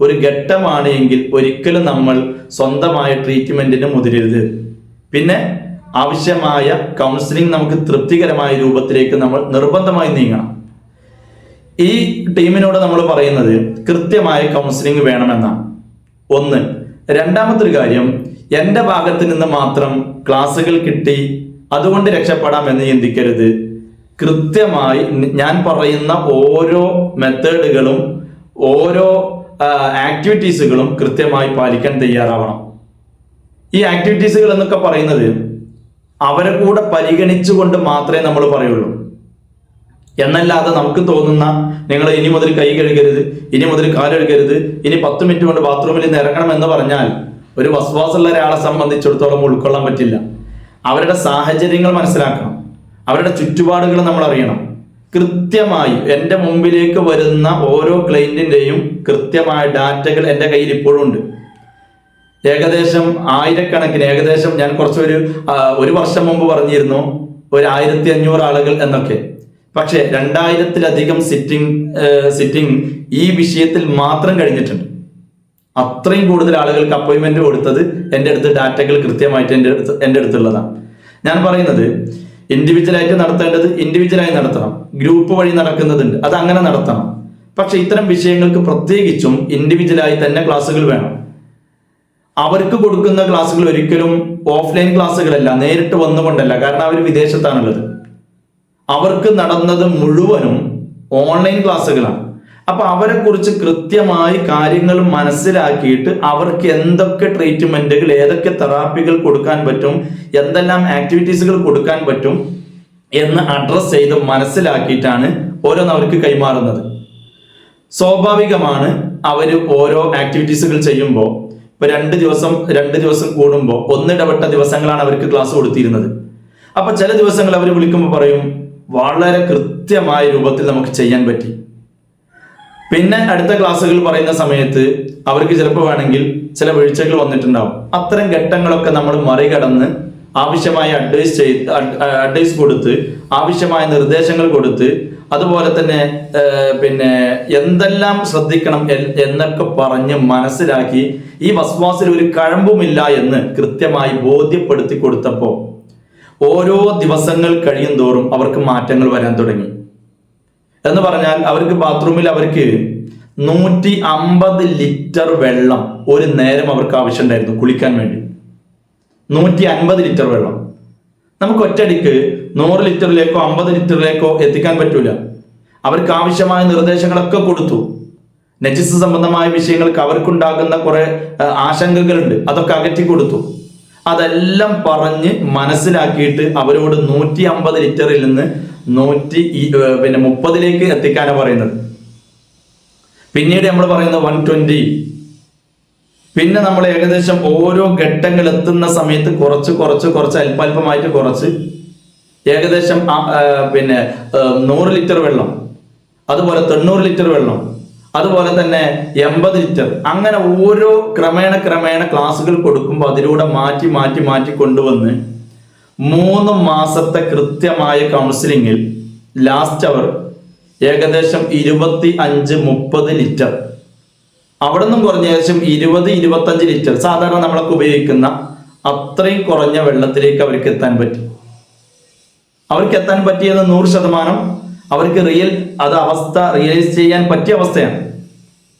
S1: ഒരു ഘട്ടമാണ് എങ്കിൽ ഒരിക്കലും നമ്മൾ സ്വന്തമായ ട്രീറ്റ്മെന്റിന് മുതിരരുത്. പിന്നെ ആവശ്യമായ കൗൺസിലിംഗ് നമുക്ക് തൃപ്തികരമായ രൂപത്തിലേക്ക് നമ്മൾ നിർബന്ധമായി നീങ്ങണം. ഈ ടീമിനോട് നമ്മൾ പറയുന്നത് കൃത്യമായ കൗൺസിലിംഗ് വേണമെന്നാണ്. ഒന്ന്. രണ്ടാമത്തൊരു കാര്യം എന്റെ ഭാഗത്ത് നിന്ന് മാത്രം ക്ലാസ്സുകൾ കിട്ടി അതുകൊണ്ട് രക്ഷപ്പെടാം എന്ന് ചിന്തിക്കരുത്. കൃത്യമായി ഞാൻ പറയുന്ന ഓരോ മെത്തേഡുകളും ഓരോ ആക്ടിവിറ്റീസുകളും കൃത്യമായി പാലിക്കാൻ തയ്യാറാവണം. ഈ ആക്ടിവിറ്റീസുകൾ എന്നൊക്കെ പറയുന്നത് അവരെ കൂടെ പരിഗണിച്ചുകൊണ്ട് മാത്രമേ നമ്മൾ പറയുള്ളൂ. എന്നല്ലാതെ നമുക്ക് തോന്നുന്ന നിങ്ങൾ ഇനി മുതൽ കൈ കഴുകരുത് ഇനി മുതൽ കാലഴുകരുത് ഇനി പത്ത് മിനിറ്റ് കൊണ്ട് ബാത്റൂമിൽ നിന്ന് ഇറങ്ങണം എന്ന് പറഞ്ഞാൽ ഒരു വസ്വാസുള്ള ഒരാളെ സംബന്ധിച്ചിടത്തോളം ഉൾക്കൊള്ളാൻ പറ്റില്ല. അവരുടെ സാഹചര്യങ്ങൾ മനസ്സിലാക്കണം. അവരുടെ ചുറ്റുപാടുകൾ നമ്മൾ അറിയണം. കൃത്യമായി എന്റെ മുമ്പിലേക്ക് വരുന്ന ഓരോ ക്ലൈന്റിന്റെയും കൃത്യമായ ഡാറ്റകൾ എന്റെ കയ്യിൽ ഇപ്പോഴും ഉണ്ട്. ഏകദേശം ആയിരക്കണക്കിന് ഏകദേശം ഞാൻ കുറച്ചൊരു ഒരു വർഷം മുമ്പ് പറഞ്ഞിരുന്നു ഒരു ആയിരത്തി അഞ്ഞൂറ് ആളുകൾ എന്നൊക്കെ. പക്ഷേ രണ്ടായിരത്തിലധികം സിറ്റിംഗ് സിറ്റിംഗ് ഈ വിഷയത്തിൽ മാത്രം കഴിഞ്ഞിട്ടുണ്ട്. അത്രയും കൂടുതൽ ആളുകൾക്ക് അപ്പോയിൻമെന്റ് കൊടുത്തത് എന്റെ അടുത്ത് ഡാറ്റകൾ കൃത്യമായിട്ട് എന്റെ അടുത്ത് എന്റെ അടുത്തുള്ളതാണ്. ഞാൻ പറയുന്നത് ഇൻഡിവിജ്വലായിട്ട് നടത്തേണ്ടത് ഇൻഡിവിജ്വലായി നടത്തണം. ഗ്രൂപ്പ് വഴി നടക്കുന്നതുണ്ട് അത് അങ്ങനെ നടത്തണം. പക്ഷെ ഇത്തരം വിഷയങ്ങൾക്ക് പ്രത്യേകിച്ചും ഇൻഡിവിജ്വലായി തന്നെ ക്ലാസ്സുകൾ വേണം. അവർക്ക് കൊടുക്കുന്ന ക്ലാസ്സുകൾ ഒരിക്കലും ഓഫ്ലൈൻ ക്ലാസ്സുകളല്ല നേരിട്ട് വന്നുകൊണ്ടല്ല കാരണം അവർ വിദേശത്താണുള്ളത്. അവർക്ക് നടന്നത് മുഴുവനും ഓൺലൈൻ ക്ലാസ്സുകളാണ്. അപ്പൊ അവരെ കുറിച്ച് കൃത്യമായി കാര്യങ്ങൾ മനസ്സിലാക്കിയിട്ട് അവർക്ക് എന്തൊക്കെ ട്രീറ്റ്മെന്റുകൾ ഏതൊക്കെ തെറാപ്പികൾ കൊടുക്കാൻ പറ്റും എന്തെല്ലാം ആക്ടിവിറ്റീസുകൾ കൊടുക്കാൻ പറ്റും എന്ന് അഡ്രസ് ചെയ്ത് മനസ്സിലാക്കിയിട്ടാണ് ഓരോന്ന് അവർക്ക് കൈമാറുന്നത്. സ്വാഭാവികമാണ് അവർ ഓരോ ആക്ടിവിറ്റീസുകൾ ചെയ്യുമ്പോൾ ഇപ്പൊ രണ്ട് ദിവസം രണ്ട് ദിവസം കൂടുമ്പോൾ ഒന്നിടപെട്ട ദിവസങ്ങളാണ് അവർക്ക് ക്ലാസ് കൊടുത്തിരുന്നത്. അപ്പൊ ചില ദിവസങ്ങൾ അവർ വിളിക്കുമ്പോൾ പറയും വളരെ കൃത്യമായ രൂപത്തിൽ നമുക്ക് ചെയ്യാൻ പറ്റി. പിന്നെ അടുത്ത ക്ലാസ്സുകൾ പറയുന്ന സമയത്ത് അവർക്ക് ചിലപ്പോൾ വേണമെങ്കിൽ ചില വീഴ്ചകൾ വന്നിട്ടുണ്ടാവും. അത്തരം ഘട്ടങ്ങളൊക്കെ നമ്മൾ മറികടന്ന് ആവശ്യമായ അഡ്വൈസ് ചെയ്ത് അഡ്വൈസ് കൊടുത്ത് ആവശ്യമായ നിർദ്ദേശങ്ങൾ കൊടുത്ത് അതുപോലെ തന്നെ പിന്നെ എന്തെല്ലാം ശ്രദ്ധിക്കണം എന്നൊക്കെ പറഞ്ഞ് മനസ്സിലാക്കി ഈ വസ്വാസിൽ ഒരു കഴമ്പുമില്ല എന്ന് കൃത്യമായി ബോധ്യപ്പെടുത്തി കൊടുത്തപ്പോൾ ഓരോ ദിവസങ്ങൾ കഴിയും തോറും അവർക്ക് മാറ്റങ്ങൾ വരാൻ തുടങ്ങി. എന്ന് പറഞ്ഞാൽ അവർക്ക് ബാത്റൂമിൽ അവർക്ക് നൂറ്റി അമ്പത് ലിറ്റർ വെള്ളം ഒരു നേരം അവർക്ക് ആവശ്യമുണ്ടായിരുന്നു കുളിക്കാൻ വേണ്ടി. നൂറ്റി അൻപത് ലിറ്റർ വെള്ളം. നമുക്ക് ഒറ്റടിക്ക് നൂറ് ലിറ്ററിലേക്കോ അമ്പത് ലിറ്ററിലേക്കോ എത്തിക്കാൻ പറ്റൂല. അവർക്ക് ആവശ്യമായ നിർദ്ദേശങ്ങളൊക്കെ കൊടുത്തു. നജിസ് സംബന്ധമായ വിഷയങ്ങൾക്ക് അവർക്കുണ്ടാകുന്ന കുറെ ആശങ്കകളുണ്ട്. അതൊക്കെ അകറ്റി കൊടുത്തു. അതെല്ലാം പറഞ്ഞ് മനസ്സിലാക്കിയിട്ട് അവരോട് നൂറ്റി അമ്പത് ലിറ്ററിൽ നിന്ന് നൂറ്റി പിന്നെ മുപ്പതിലേക്ക് എത്തിക്കാനാണ് പറയുന്നത്. പിന്നീട് നമ്മൾ പറയുന്നത് വൺ ട്വന്റി പിന്നെ നമ്മൾ ഏകദേശം ഓരോ ഘട്ടങ്ങൾ എത്തുന്ന സമയത്ത് കുറച്ച് കുറച്ച് കുറച്ച് അല്പാൽപമായിട്ട് കുറച്ച്. ഏകദേശം പിന്നെ നൂറ് ലിറ്റർ വെള്ളം. അതുപോലെ തൊണ്ണൂറ് ലിറ്റർ വെള്ളം. അതുപോലെ തന്നെ എൺപത് ലിറ്റർ. അങ്ങനെ ഓരോ ക്രമേണ ക്രമേണ ക്ലാസ്സുകൾ കൊടുക്കുമ്പോൾ അതിലൂടെ മാറ്റി മാറ്റി മാറ്റി കൊണ്ടുവന്ന് മൂന്ന് മാസത്തെ കൃത്യമായ കൗൺസിലിങ്ങിൽ ലാസ്റ്റ് അവർ ഏകദേശം ഇരുപത്തി അഞ്ച് മുപ്പത് ലിറ്റർ. അവിടെ നിന്നും കുറഞ്ഞ ഏകദേശം ഇരുപത് ഇരുപത്തഞ്ച് ലിറ്റർ സാധാരണ നമ്മളൊക്കെ ഉപയോഗിക്കുന്ന അത്രയും കുറഞ്ഞ വെള്ളത്തിലേക്ക് അവർക്ക് എത്താൻ പറ്റി. അവർക്ക് എത്താൻ പറ്റിയത് നൂറ് ശതമാനം അവർക്ക് റിയൽ അത് അവസ്ഥ റിയലൈസ് ചെയ്യാൻ പറ്റിയ അവസ്ഥയാണ്.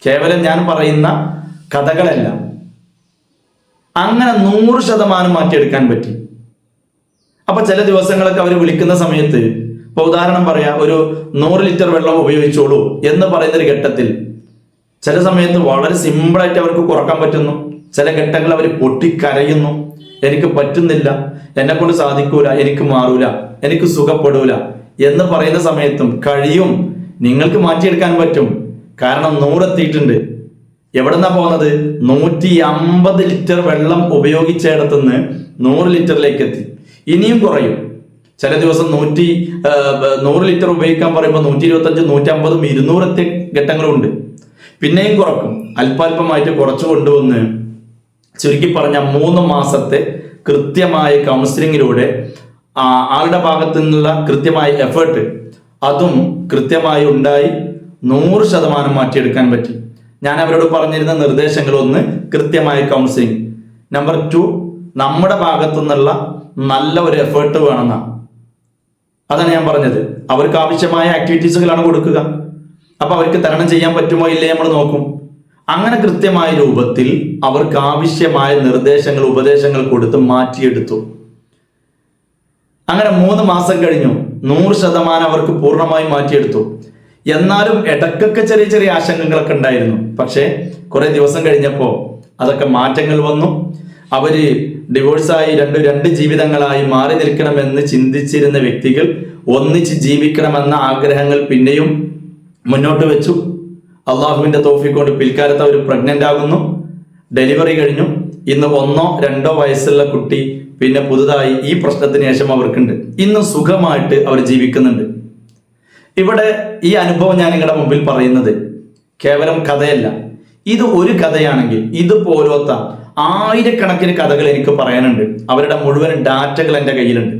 S1: കേവലം ഞാൻ പറയുന്ന കഥകളല്ല. അങ്ങനെ നൂറ് ശതമാനം മാറ്റിയെടുക്കാൻ പറ്റി. അപ്പൊ ചില ദിവസങ്ങളൊക്കെ അവർ വിളിക്കുന്ന സമയത്ത് ഇപ്പൊ ഉദാഹരണം പറയാ ഒരു നൂറ് ലിറ്റർ വെള്ളം ഉപയോഗിച്ചോളൂ എന്ന് പറയുന്ന ഒരു ഘട്ടത്തിൽ ചില സമയത്ത് വളരെ സിമ്പിളായിട്ട് അവർക്ക് കുറയ്ക്കാൻ പറ്റുന്നു. ചില ഘട്ടങ്ങൾ അവർ പൊട്ടിക്കരയുന്നു. എനിക്ക് പറ്റുന്നില്ല എന്നെ കൊണ്ട് സാധിക്കൂല എനിക്ക് മാറൂല എനിക്ക് സുഖപ്പെടൂല എന്ന് പറയുന്ന സമയത്തും കഴിയും. നിങ്ങൾക്ക് മാറ്റിയെടുക്കാൻ പറ്റും. കാരണം നൂറെത്തിയിട്ടുണ്ട് എവിടെന്നാ പോകുന്നത്? നൂറ്റി അമ്പത് ലിറ്റർ വെള്ളം ഉപയോഗിച്ചിടത്തുനിന്ന് നൂറ് ലിറ്ററിലേക്ക് എത്തി. ഇനിയും കുറയും. ചില ദിവസം നൂറ്റി നൂറ് ലിറ്റർ ഉപയോഗിക്കാൻ പറയുമ്പോൾ നൂറ്റി ഇരുപത്തഞ്ച് നൂറ്റി അമ്പതും ഇരുന്നൂറത്തെ ഘട്ടങ്ങളുണ്ട്. പിന്നെയും കുറക്കും. അല്പാല്പമായിട്ട് കുറച്ചു കൊണ്ടുവന്ന് ചുരുക്കി പറഞ്ഞ മൂന്ന് മാസത്തെ കൃത്യമായ കൗൺസിലിങ്ങിലൂടെ ആളുടെ ഭാഗത്തു നിന്നുള്ള കൃത്യമായ എഫേർട്ട് അതും കൃത്യമായി ഉണ്ടായി നൂറ് ശതമാനം മാറ്റിയെടുക്കാൻ പറ്റി. ഞാൻ അവരോട് പറഞ്ഞിരുന്ന നിർദ്ദേശങ്ങൾ ഒന്ന് കൃത്യമായ കൗൺസിലിംഗ് നമ്പർ ടു നമ്മുടെ ഭാഗത്തു നിന്നുള്ള നല്ല ഒരു എഫേർട്ട് വേണമെന്നാണ് അതാണ് ഞാൻ പറഞ്ഞത്. അവർക്ക് ആവശ്യമായ ആക്ടിവിറ്റീസുകളാണ് കൊടുക്കുക. അപ്പൊ അവർക്ക് തരണം ചെയ്യാൻ പറ്റുമോ ഇല്ലേ നമ്മൾ നോക്കും. അങ്ങനെ കൃത്യമായ രൂപത്തിൽ അവർക്ക് ആവശ്യമായ നിർദ്ദേശങ്ങൾ ഉപദേശങ്ങൾ കൊടുത്ത് മാറ്റിയെടുത്തു. അങ്ങനെ മൂന്ന് മാസം കഴിഞ്ഞു. നൂറ് ശതമാനം അവർക്ക് പൂർണമായി മാറ്റിയെടുത്തു. എന്നാലും ഇടക്കൊക്കെ ചെറിയ ചെറിയ ആശങ്കകളൊക്കെ ഉണ്ടായിരുന്നു. പക്ഷേ കുറെ ദിവസം കഴിഞ്ഞപ്പോൾ അതൊക്കെ മാറ്റങ്ങൾ വന്നു. അവർ ഡിവോഴ്സായി രണ്ട് രണ്ട് ജീവിതങ്ങളായി മാറി നിൽക്കണമെന്ന് ചിന്തിച്ചിരുന്ന വ്യക്തികൾ ഒന്നിച്ച് ജീവിക്കണമെന്ന ആഗ്രഹങ്ങൾ പിന്നെയും മുന്നോട്ട് വെച്ചു. അള്ളാഹുവിന്റെ തോഫി കൊണ്ട് പിൽക്കാലത്ത് അവർ പ്രഗ്നന്റ് ആകുന്നു. ഡെലിവറി കഴിഞ്ഞു. ഇന്ന് ഒന്നോ രണ്ടോ വയസ്സുള്ള കുട്ടി പിന്നെ പുതുതായി ഈ പ്രശ്നത്തിന് ശേഷം അവർക്കുണ്ട്. ഇന്ന് സുഖമായിട്ട് അവർ ജീവിക്കുന്നുണ്ട്. ഇവിടെ ഈ അനുഭവം ഞാൻ നിങ്ങളുടെ മുമ്പിൽ പറയുന്നത് കേവലം കഥയല്ല. ഇത് ഒരു കഥയാണെങ്കിൽ ഇതുപോലത്തെ ആയിരക്കണക്കിന് കഥകൾ എനിക്ക് പറയാനുണ്ട്. അവരുടെ മുഴുവൻ ഡാറ്റകൾ എന്റെ കയ്യിലുണ്ട്.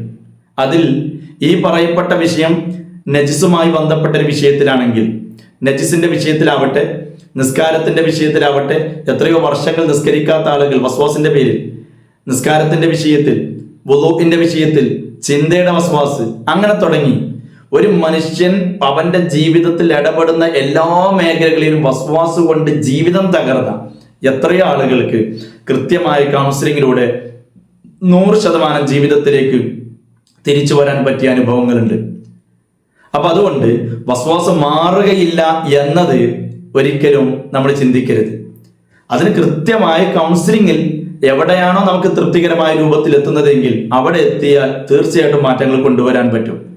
S1: അതിൽ ഈ പറയപ്പെട്ട വിഷയം നജിസുമായി ബന്ധപ്പെട്ട ഒരു വിഷയത്തിലാണെങ്കിൽ നജിസിന്റെ വിഷയത്തിലാവട്ടെ നിസ്കാരത്തിന്റെ വിഷയത്തിലാവട്ടെ എത്രയോ വർഷങ്ങൾ നിസ്കരിക്കാത്ത ആളുകൾ വസ്വാസിന്റെ പേരിൽ നിസ്കാരത്തിന്റെ വിഷയത്തിൽ വുളൂഇന്റെ വിഷയത്തിൽ ചിന്തയുടെ വസ്വാസ് അങ്ങനെ തുടങ്ങി. ഒരു മനുഷ്യൻ അവന്റെ ജീവിതത്തിൽ ഇടപെടുന്ന എല്ലാ മേഖലകളിലും വസ്വാസ് കൊണ്ട് ജീവിതം തകർന്ന എത്രയോ ആളുകൾക്ക് കൃത്യമായ കൗൺസിലിങ്ങിലൂടെ നൂറ് ശതമാനം ജീവിതത്തിലേക്ക് തിരിച്ചു വരാൻ പറ്റിയ അനുഭവങ്ങളുണ്ട്. അപ്പൊ അതുകൊണ്ട് വസ്വാസം മാറുകയില്ല എന്നത് ഒരിക്കലും നമ്മൾ ചിന്തിക്കരുത്. അതിന് കൃത്യമായ കൗൺസിലിങ്ങിൽ എവിടെയാണോ നമുക്ക് തൃപ്തികരമായ രൂപത്തിൽ എത്തുന്നതെങ്കിൽ അവിടെ എത്തിയാൽ തീർച്ചയായിട്ടും മാറ്റങ്ങൾ കൊണ്ടുവരാൻ പറ്റും.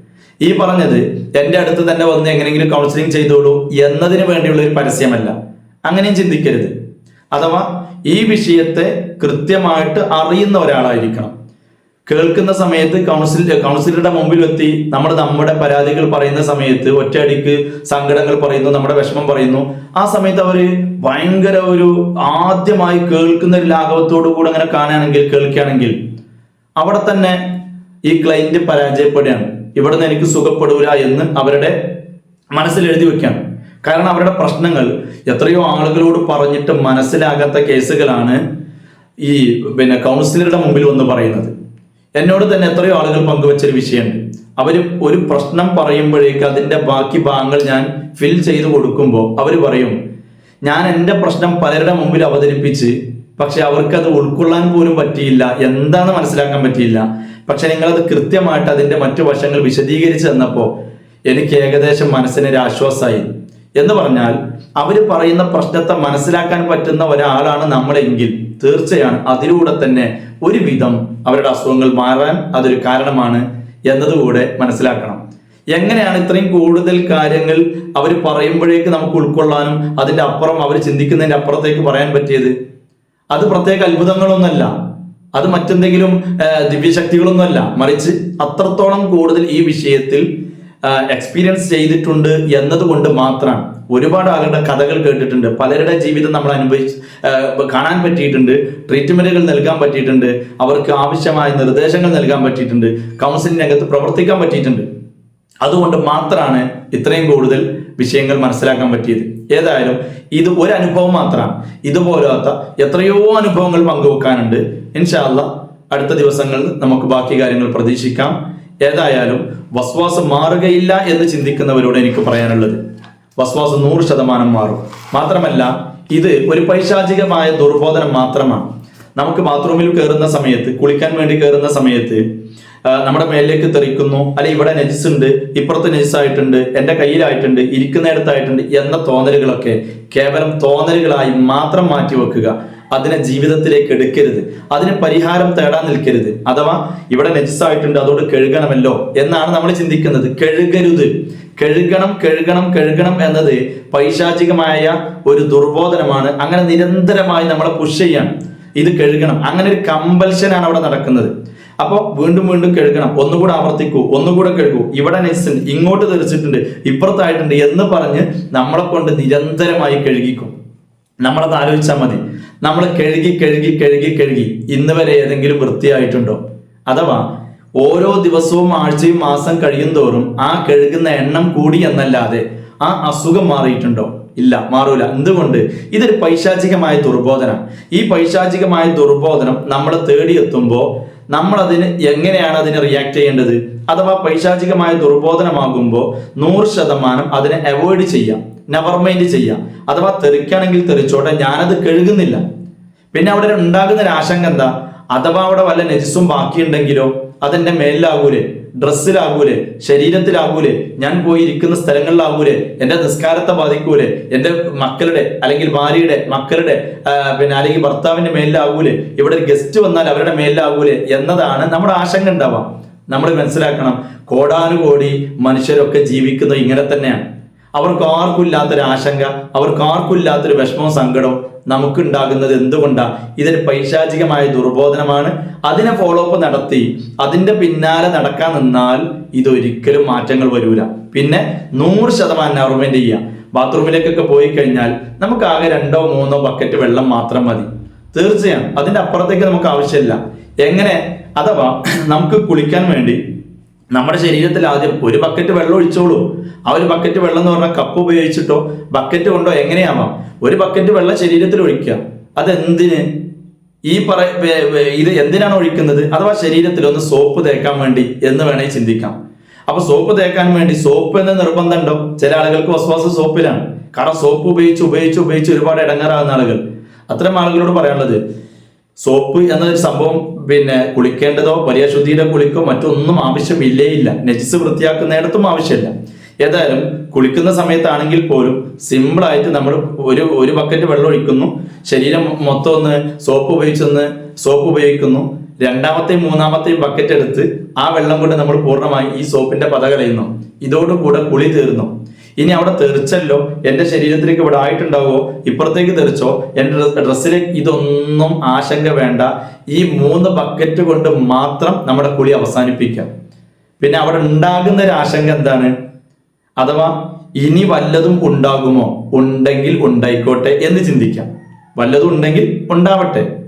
S1: ഈ പറഞ്ഞത് എന്റെ അടുത്ത് തന്നെ വന്ന് എങ്ങനെയെങ്കിലും കൗൺസിലിംഗ് ചെയ്തോളൂ എന്നതിന് വേണ്ടിയുള്ള ഒരു പരസ്യമല്ല. അങ്ങനെയും ചിന്തിക്കരുത്. അഥവാ ഈ വിഷയത്തെ കൃത്യമായിട്ട് അറിയുന്ന ഒരാളായിരിക്കണം. കേൾക്കുന്ന സമയത്ത് കൗൺസിൽ കൗൺസിലറുടെ മുമ്പിൽ എത്തി നമ്മൾ നമ്മുടെ പരാതികൾ പറയുന്ന സമയത്ത് ഒറ്റയടിക്ക് സങ്കടങ്ങൾ പറയുന്നു നമ്മുടെ വിഷമം പറയുന്നു. ആ സമയത്ത് അവർ ഭയങ്കര ഒരു ആദ്യമായി കേൾക്കുന്ന ഒരു ലാഘവത്തോടു കൂടെ അങ്ങനെ കാണുകയാണെങ്കിൽ കേൾക്കുകയാണെങ്കിൽ അവിടെ തന്നെ ഈ ക്ലൈന്റ് പരാജയപ്പെടുകയാണ്. ഇവിടെ നിന്ന് എനിക്ക് സുഖപ്പെടൂല എന്ന് അവരുടെ മനസ്സിൽ എഴുതി വെക്കാം. കാരണം അവരുടെ പ്രശ്നങ്ങൾ എത്രയോ ആളുകളോട് പറഞ്ഞിട്ട് മനസ്സിലാകാത്ത കേസുകളാണ് ഈ പിന്നെ കൗൺസിലറുടെ മുമ്പിൽ വന്ന് പറയുന്നത്. എന്നോട് തന്നെ എത്രയോ ആളുകൾ പങ്കുവച്ചൊരു വിഷയമുണ്ട്. അവർ ഒരു പ്രശ്നം പറയുമ്പോഴേക്ക് അതിന്റെ ബാക്കി ഭാഗങ്ങൾ ഞാൻ ഫിൽ ചെയ്ത് കൊടുക്കുമ്പോൾ അവർ പറയും ഞാൻ എന്റെ പ്രശ്നം പലരുടെ മുമ്പിൽ അവതരിപ്പിച്ച് പക്ഷെ അവർക്കത് ഉൾക്കൊള്ളാൻ പോലും പറ്റിയില്ല. എന്താണെന്ന് മനസ്സിലാക്കാൻ പറ്റിയില്ല? പക്ഷെ നിങ്ങളത് കൃത്യമായിട്ട് അതിന്റെ മറ്റു വശങ്ങൾ വിശദീകരിച്ച് തന്നപ്പോൾ എനിക്ക് ഏകദേശം മനസ്സിന് ഒരു ആശ്വാസമായി. എന്ന് പറഞ്ഞാൽ അവർ പറയുന്ന പ്രശ്നത്തെ മനസ്സിലാക്കാൻ പറ്റുന്ന ഒരാളാണ് നമ്മളെങ്കിൽ തീർച്ചയാണ് അതിലൂടെ തന്നെ ഒരുവിധം അവരുടെ അസുഖങ്ങൾ മാറാൻ അതൊരു കാരണമാണ് എന്നതുകൂടെ മനസ്സിലാക്കണം. എങ്ങനെയാണ് ഇത്രയും കൂടുതൽ കാര്യങ്ങൾ അവർ പറയുമ്പോഴേക്ക് നമുക്ക് ഉൾക്കൊള്ളാനും അതിന്റെ അപ്പുറം അവർ ചിന്തിക്കുന്നതിന്റെ അപ്പുറത്തേക്ക് പറയാൻ പറ്റിയത്? അത് പ്രത്യേക അത്ഭുതങ്ങളൊന്നുമല്ല. അത് മറ്റെന്തെങ്കിലും ദിവ്യശക്തികളൊന്നും ദിവ്യശക്തികളൊന്നുമല്ല. മറിച്ച് അത്രത്തോളം കൂടുതൽ ഈ വിഷയത്തിൽ എക്സ്പീരിയൻസ് ചെയ്തിട്ടുണ്ട് എന്നതുകൊണ്ട് മാത്രമാണ്. ഒരുപാട് ആളുകളുടെ കഥകൾ കേട്ടിട്ടുണ്ട്. പലരുടെ ജീവിതം നമ്മൾ അനുഭവിച്ച് കാണാൻ പറ്റിയിട്ടുണ്ട്. ട്രീറ്റ്മെന്റുകൾ നൽകാൻ പറ്റിയിട്ടുണ്ട്. അവർക്ക് ആവശ്യമായ നിർദ്ദേശങ്ങൾ നൽകാൻ പറ്റിയിട്ടുണ്ട്. കൗൺസിലിംഗ് രംഗത്ത് പ്രവർത്തിക്കാൻ പറ്റിയിട്ടുണ്ട്. അതുകൊണ്ട് മാത്രമാണ് ഇത്രയും കൂടുതൽ വിഷയങ്ങൾ മനസ്സിലാക്കാൻ പറ്റിയത്. ഏതായാലും ഇത് ഒരു അനുഭവം മാത്രമാണ് ഇതുപോലാത്ത എത്രയോ അനുഭവങ്ങൾ പങ്കുവെക്കാനുണ്ട്. ഇൻഷാല്ല അടുത്ത ദിവസങ്ങളിൽ നമുക്ക് ബാക്കി കാര്യങ്ങൾ പ്രതീക്ഷിക്കാം. ഏതായാലും വസ്വാസം മാറുകയില്ല എന്ന് ചിന്തിക്കുന്നവരോട് എനിക്ക് പറയാനുള്ളത് വസ്വാസം നൂറ് ശതമാനം മാറും. മാത്രമല്ല ഇത് ഒരു പൈശാചികമായ ദുർബോധനം മാത്രമാണ്. നമുക്ക് ബാത്റൂമിൽ കയറുന്ന സമയത്ത് കുളിക്കാൻ വേണ്ടി കയറുന്ന സമയത്ത് നമ്മുടെ മേലിലേക്ക് തെറിക്കുന്നു. അല്ലെ ഇവിടെ നജിസ് ഉണ്ട് ഇപ്പുറത്ത് നജിസായിട്ടുണ്ട് എന്റെ കയ്യിലായിട്ടുണ്ട് ഇരിക്കുന്നിടത്തായിട്ടുണ്ട് എന്ന തോന്നലുകളൊക്കെ കേവലം തോന്നലുകളായി മാത്രം മാറ്റി വെക്കുക. അതിനെ ജീവിതത്തിലേക്ക് എടുക്കരുത്. അതിന് പരിഹാരം തേടാൻ നിൽക്കരുത്. അഥവാ ഇവിടെ നജിസായിട്ടുണ്ട് അതോട് കഴുകണമല്ലോ എന്നാണ് നമ്മൾ ചിന്തിക്കുന്നത്. കഴുകരുത്. കഴുകണം കഴുകണം കഴുകണം എന്നത് പൈശാചികമായ ഒരു ദുർബോധനമാണ്. അങ്ങനെ നിരന്തരമായി നമ്മളെ പുഷ് ചെയ്യാണ് ഇത് കഴുകണം. അങ്ങനെ ഒരു കമ്പൽഷനാണ് അവിടെ നടക്കുന്നത്. അപ്പോൾ വീണ്ടും വീണ്ടും കേൾക്കണം. ഒന്നുകൂടെ ആവർത്തിക്കൂ ഒന്നുകൂടെ കേൾക്കൂ. ഇവിടെ നെക്സ്റ്റ് ഇങ്ങോട്ട് തെറിച്ചിട്ടുണ്ട് ഇപ്പുറത്തായിട്ടുണ്ട് എന്ന് പറഞ്ഞ് നമ്മളെ കൊണ്ട് നിരന്തരമായി കഴുകിക്കും. നമ്മളത് ആലോചിച്ചാൽ മതി. നമ്മൾ കഴുകി കഴുകി കഴുകി കഴുകി ഇന്ന് വരെ ഏതെങ്കിലും വൃത്തിയായിട്ടുണ്ടോ? അഥവാ ഓരോ ദിവസവും ആഴ്ചയും മാസം കഴിയും തോറും ആ കഴുകുന്ന എണ്ണം കൂടി എന്നല്ലാതെ ആ അസുഖം മാറിയിട്ടുണ്ടോ? ഇല്ല മാറൂല. എന്തുകൊണ്ട്? ഇതൊരു പൈശാചികമായ ദുർബോധനം. ഈ പൈശാചികമായ ദുർബോധനം നമ്മൾ തേടിയെത്തുമ്പോൾ നമ്മൾ അതിന് എങ്ങനെയാണ് അതിനെ റിയാക്ട് ചെയ്യേണ്ടത്? അഥവാ പൈശാചികമായ ദുർബോധനമാകുമ്പോൾ നൂറ് ശതമാനം അതിനെ അവോയ്ഡ് ചെയ്യാം. നെവർ മൈൻഡ് ചെയ്യാം. അഥവാ തെറിക്കുകയാണെങ്കിൽ തെറിച്ചോട്ടെ ഞാനത് കഴുകുന്നില്ല. പിന്നെ അവിടെ ഉണ്ടാകുന്ന ഒരു ആശങ്ക എന്താ? അഥവാ അവിടെ വല്ല നെജിസും ബാക്കിയുണ്ടെങ്കിലോ? അതെന്റെ മേലിലാകൂലേ ഡ്രസ്സിലാകൂലേ ശരീരത്തിലാകൂലേ ഞാൻ പോയി ഇരിക്കുന്ന സ്ഥലങ്ങളിലാകൂലേ എന്റെ നിസ്കാരത്തെ ബാധിക്കൂലേ എന്റെ മക്കളുടെ അല്ലെങ്കിൽ ഭാര്യയുടെ മക്കളുടെ പിന്നെ അല്ലെങ്കിൽ ഭർത്താവിന്റെ മേലിലാകൂലേ ഇവിടെ ഒരു ഗസ്റ്റ് വന്നാൽ അവരുടെ മേലിലാകൂലേ എന്നതാണ് നമ്മുടെ ആശങ്ക ഉണ്ടാവാം. നമ്മൾ മനസ്സിലാക്കണം കോടാനുകോടി മനുഷ്യരൊക്കെ ജീവിക്കുന്നത് ഇങ്ങനെ തന്നെയാണ്. അവർക്ക് ആർക്കും ഇല്ലാത്തൊരു ആശങ്ക അവർക്ക് ആർക്കും ഇല്ലാത്തൊരു വിഷമവും സങ്കടവും നമുക്ക് ഉണ്ടാകുന്നത് എന്തുകൊണ്ടാ? ഇതൊരു പൈശാചികമായ ദുർബോധനമാണ്. അതിനെ ഫോളോ അപ്പ് നടത്തി. അതിന്റെ പിന്നാലെ നടക്കാൻ നിന്നാൽ ഇതൊരിക്കലും മാറ്റങ്ങൾ വരൂല. പിന്നെ നൂറ് ശതമാനം നർമെന്റ് ചെയ്യുക. ബാത്റൂമിലേക്കൊക്കെ പോയി കഴിഞ്ഞാൽ നമുക്ക് ആകെ രണ്ടോ മൂന്നോ ബക്കറ്റ് വെള്ളം മാത്രം മതി. തീർച്ചയായും. അതിന്റെ അപ്പുറത്തേക്ക് നമുക്ക് ആവശ്യമില്ല. എങ്ങനെ? അഥവാ നമുക്ക് കുളിക്കാൻ വേണ്ടി നമ്മുടെ ശരീരത്തിൽ ആദ്യം ഒരു ബക്കറ്റ് വെള്ളം ഒഴിച്ചോളൂ. ആ ഒരു ബക്കറ്റ് വെള്ളം എന്ന് പറഞ്ഞാൽ കപ്പ് ഉപയോഗിച്ചിട്ടോ ബക്കറ്റ് കൊണ്ടോ എങ്ങനെയാവാം. ഒരു ബക്കറ്റ് വെള്ളം ശരീരത്തിൽ ഒഴിക്കുക. അതെന്തിന്? ഈ പറ ഇത് എന്തിനാണ് ഒഴിക്കുന്നത്? അഥവാ ശരീരത്തിൽ ഒന്ന് സോപ്പ് തേക്കാൻ വേണ്ടി എന്ന് വേണമെങ്കിൽ ചിന്തിക്കാം. അപ്പൊ സോപ്പ് തേക്കാൻ വേണ്ടി സോപ്പ് എന്ന് നിർബന്ധമുണ്ടോ ചില ആളുകൾക്ക് വസ്വാസം സോപ്പിലാണ് കാരണം സോപ്പ് ഉപയോഗിച്ച് ഉപയോഗിച്ച് ഉപയോഗിച്ച് ഒരുപാട് ഇടങ്ങാറാകുന്ന ആളുകൾ. അത്തരം ആളുകളോട് പറയാനുള്ളത് സോപ്പ് എന്നൊരു സംഭവം പിന്നെ കുളിക്കേണ്ടതോ വലിയ ശുദ്ധിയുടെ കുളിക്കോ മറ്റൊന്നും ആവശ്യമില്ലേ ഇല്ല നെജിസ് വൃത്തിയാക്കുന്നിടത്തും ആവശ്യമില്ല. ഏതായാലും കുളിക്കുന്ന സമയത്താണെങ്കിൽ പോലും സിമ്പിളായിട്ട് നമ്മൾ ഒരു ഒരു ബക്കറ്റ് വെള്ളം ഒഴിക്കുന്നു. ശരീരം മൊത്തം ഒന്ന് സോപ്പ് ഉപയോഗിച്ചൊന്ന് സോപ്പ് ഉപയോഗിക്കുന്നു. രണ്ടാമത്തെയും മൂന്നാമത്തെയും ബക്കറ്റ് എടുത്ത് ആ വെള്ളം കൊണ്ട് നമ്മൾ പൂർണമായി ഈ സോപ്പിന്റെ പത കളയുന്നു. ഇതോടുകൂടെ കുളി തീർന്നു. ഇനി അവിടെ തെറിച്ചല്ലോ? എന്റെ ശരീരത്തിലേക്ക് ഇവിടെ ആയിട്ടുണ്ടാവോ ഇപ്പുറത്തേക്ക് തെറിച്ചോ? എന്റെ ഡ്ര- ഡ്രസ്സിലേക്ക് ഇതൊന്നും ആശങ്ക വേണ്ട. ഈ മൂന്ന് ബക്കറ്റ് കൊണ്ട് മാത്രം നമ്മുടെ കുളി അവസാനിപ്പിക്കാം. പിന്നെ അവിടെ ഉണ്ടാകുന്ന ഒരു ആശങ്ക എന്താണ്? അഥവാ ഇനി വല്ലതും ഉണ്ടാകുമോ? ഉണ്ടെങ്കിൽ ഉണ്ടായിക്കോട്ടെ എന്ന് ചിന്തിക്കാം. വല്ലതും ഉണ്ടെങ്കിൽ ഉണ്ടാവട്ടെ.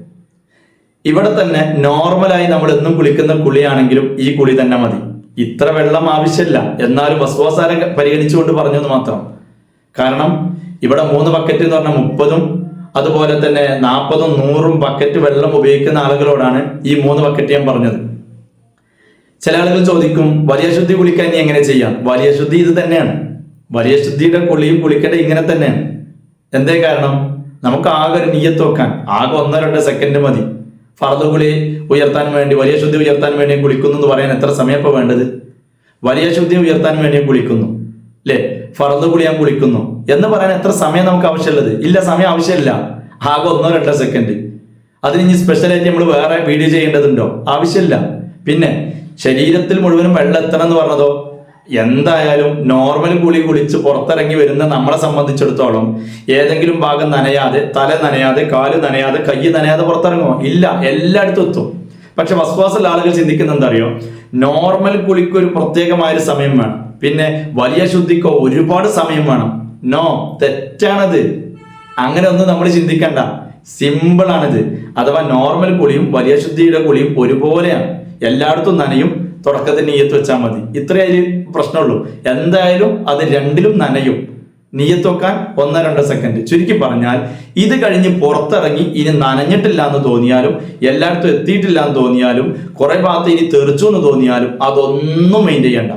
S1: ഇവിടെ തന്നെ നോർമലായി നമ്മൾ എന്നും കുളിക്കുന്ന കുളിയാണെങ്കിലും ഈ കുളി തന്നെ മതി. ഇത്ര വെള്ളം ആവശ്യമില്ല. എന്നാലും വസ്വാസാരം പരിഗണിച്ചുകൊണ്ട് പറഞ്ഞു എന്ന് മാത്രം. കാരണം ഇവിടെ മൂന്ന് ബക്കറ്റ് എന്ന് പറഞ്ഞാൽ മുപ്പതും അതുപോലെ തന്നെ നാൽപ്പതും നൂറും ബക്കറ്റ് വെള്ളം ഉപയോഗിക്കുന്ന ആളുകളോടാണ് ഈ മൂന്ന് ബക്കറ്റ് ഞാൻ പറഞ്ഞത്. ചില ആളുകൾ ചോദിക്കും വലിയ ശുദ്ധി കുളിക്കാൻ നീ എങ്ങനെ ചെയ്യാം? വലിയ ശുദ്ധി ഇത് തന്നെയാണ്. വലിയ ശുദ്ധിയുടെ കുളിയും കുളിക്കേണ്ട ഇങ്ങനെ തന്നെയാണ്. എന്തേ കാരണം? നമുക്ക് ആകെ ഒരു നീയത്ത് വെക്കാൻ. ആകെ ഒന്നോ രണ്ടോ സെക്കൻഡ് മതി. ഫർദ് കുളി ഉയർത്താൻ വേണ്ടി വലിയ ശുദ്ധി ഉയർത്താൻ വേണ്ടി കുളിക്കുന്നു എന്ന് പറയാൻ എത്ര സമയം ഇപ്പൊ വേണ്ടത്? വലിയ ശുദ്ധി ഉയർത്താൻ വേണ്ടി കുളിക്കുന്നു. അല്ലേ ഫർദ് കുളി ഞാൻ കുളിക്കുന്നു. എന്ന് പറയാൻ എത്ര സമയം നമുക്ക് ആവശ്യമുള്ളത്? ഇല്ല സമയം ആവശ്യമില്ല. ആകെ ഒന്നോ രണ്ടോ സെക്കൻഡ് അതിന് ഇനി സ്പെഷ്യലായിട്ട് നമ്മൾ വേറെ വീഡിയോ ചെയ്യേണ്ടതുണ്ടോ? ആവശ്യമില്ല. പിന്നെ ശരീരത്തിൽ മുഴുവനും വെള്ളം എത്തണം എന്ന് പറഞ്ഞതോ? എന്തായാലും നോർമൽ കുളി കുളിച്ച് പുറത്തിറങ്ങി വരുന്ന നമ്മളെ സംബന്ധിച്ചിടത്തോളം ഏതെങ്കിലും ഭാഗം നനയാതെ തല നനയാതെ കാൽ നനയാതെ കൈ നനയാതെ പുറത്തിറങ്ങുമോ? ഇല്ല എല്ലായിടത്തും എത്തും. പക്ഷെ വസ്വാസുള്ള ആളുകൾ ചിന്തിക്കുന്ന എന്താ അറിയോ നോർമൽ കുളിക്ക് ഒരു പ്രത്യേകമായ ഒരു സമയം വേണം. പിന്നെ വലിയ ശുദ്ധിക്കോ ഒരുപാട് സമയം വേണം. നോ തെറ്റാണത്. അങ്ങനെ ഒന്നും നമ്മൾ ചിന്തിക്കണ്ട. സിമ്പിൾ ആണിത് അഥവാ നോർമൽ കുളിയും വലിയ ശുദ്ധിയുടെ കുളിയും ഒരുപോലെയാണ്. എല്ലായിടത്തും നനയും തുടക്കത്തിൽ നീയത്ത് വെച്ചാൽ മതി. ഇത്രയേ അതിൽ പ്രശ്നമുള്ളൂ. എന്തായാലും അത് രണ്ടിലും നനയും. നീയത്ത് വെക്കാൻ ഒന്നോ രണ്ടോ സെക്കൻഡ് ചുരുക്കി പറഞ്ഞാൽ ഇത് കഴിഞ്ഞ് പുറത്തിറങ്ങി ഇനി നനഞ്ഞിട്ടില്ല എന്ന് തോന്നിയാലും എല്ലായിടത്തും എത്തിയിട്ടില്ല എന്ന് തോന്നിയാലും കുറെ ഭാഗത്ത് ഇനി തെറിച്ചു എന്ന് തോന്നിയാലും അതൊന്നും മെയിന്റെയിൻ ചെയ്യണ്ട.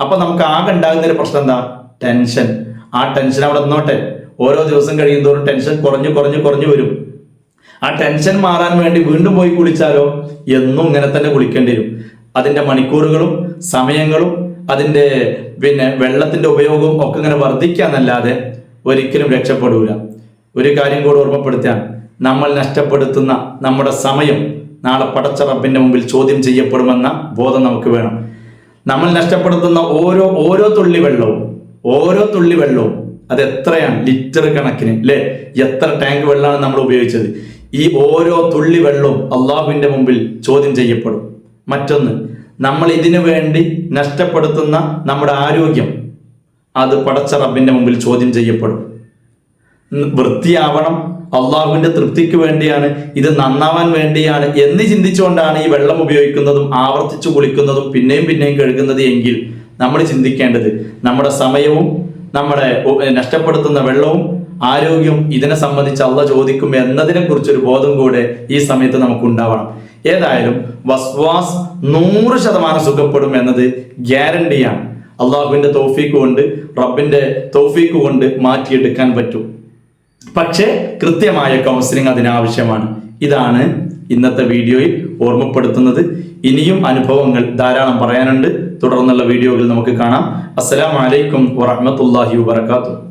S1: അപ്പൊ നമുക്ക് ആകെ ഉണ്ടാകുന്ന ഒരു പ്രശ്നം എന്താ? ടെൻഷൻ. ആ ടെൻഷൻ അവിടെ നിന്നോട്ടെ. ഓരോ ദിവസം കഴിയുന്തോറും ടെൻഷൻ കുറഞ്ഞു കുറഞ്ഞു കുറഞ്ഞു വരും. ആ ടെൻഷൻ മാറാൻ വേണ്ടി വീണ്ടും പോയി കുളിച്ചാലോ? എന്നും ഇങ്ങനെ തന്നെ കുളിക്കേണ്ടി വരും. അതിന്റെ മണിക്കൂറുകളും സമയങ്ങളും അതിന്റെ പിന്നെ വെള്ളത്തിന്റെ ഉപയോഗവും ഒക്കെ ഇങ്ങനെ വർദ്ധിക്കാന്നല്ലാതെ ഒരിക്കലും രക്ഷപ്പെടൂല. ഒരു കാര്യം കൂടെ ഓർമ്മപ്പെടുത്താൻ നമ്മൾ നഷ്ടപ്പെടുത്തുന്ന നമ്മുടെ സമയം നാളെ പടച്ച റബ്ബിന്റെ മുമ്പിൽ ചോദ്യം ചെയ്യപ്പെടുമെന്ന ബോധം നമുക്ക് വേണം. നമ്മൾ നഷ്ടപ്പെടുത്തുന്ന ഓരോ ഓരോ തുള്ളി വെള്ളവും ഓരോ തുള്ളി വെള്ളവും അത് എത്രയാണ്? ലിറ്റർ കണക്കിന് അല്ലെ എത്ര ടാങ്ക് വെള്ളമാണ് നമ്മൾ ഉപയോഗിച്ചത്? ഈ ഓരോ തുള്ളി വെള്ളവും അള്ളാഹുവിന്റെ മുമ്പിൽ ചോദ്യം ചെയ്യപ്പെടും. മറ്റൊന്ന് നമ്മൾ ഇതിനു വേണ്ടി നഷ്ടപ്പെടുത്തുന്ന നമ്മുടെ ആരോഗ്യം. അത് പടച്ച റബ്ബിന്റെ മുമ്പിൽ ചോദ്യം ചെയ്യപ്പെടും. വൃത്തിയാവണം. അള്ളാഹുവിന്റെ തൃപ്തിക്ക് വേണ്ടിയാണ് ഇത് നന്നാവാൻ വേണ്ടിയാണ് എന്ന് ചിന്തിച്ചുകൊണ്ടാണ് ഈ വെള്ളം ഉപയോഗിക്കുന്നതും ആവർത്തിച്ചു കുളിക്കുന്നതും പിന്നെയും പിന്നെയും കഴുകുന്നത് എങ്കിൽ നമ്മൾ ചിന്തിക്കേണ്ടത് നമ്മുടെ സമയവും നമ്മുടെ നഷ്ടപ്പെടുത്തുന്ന വെള്ളവും ആരോഗ്യവും ഇതിനെ സംബന്ധിച്ച് അള്ള ചോദിക്കും എന്നതിനെ കുറിച്ചൊരു ബോധം കൂടെ ഈ സമയത്ത് നമുക്ക് ഉണ്ടാവണം. ഏതായാലും വസ്വാസ് നൂറ് ശതമാനം സുഖപ്പെടും എന്നത് ഗ്യാരണ്ടിയാണ്. അള്ളാഹുവിന്റെ തോഫീക്ക് കൊണ്ട് റബ്ബിന്റെ തോഫീക്ക് കൊണ്ട് മാറ്റിയെടുക്കാൻ പറ്റും. പക്ഷേ കൃത്യമായ കൗൺസിലിംഗ് അതിനാവശ്യമാണ്. ഇതാണ് ഇന്നത്തെ വീഡിയോയിൽ ഓർമ്മപ്പെടുത്തുന്നത്. ഇനിയും അനുഭവങ്ങൾ ധാരാളം പറയാനുണ്ട്. തുടർന്നുള്ള വീഡിയോകൾ നമുക്ക് കാണാം. അസ്സലാമലൈക്കും വറഹമത്തല്ലാഹി വാത്തു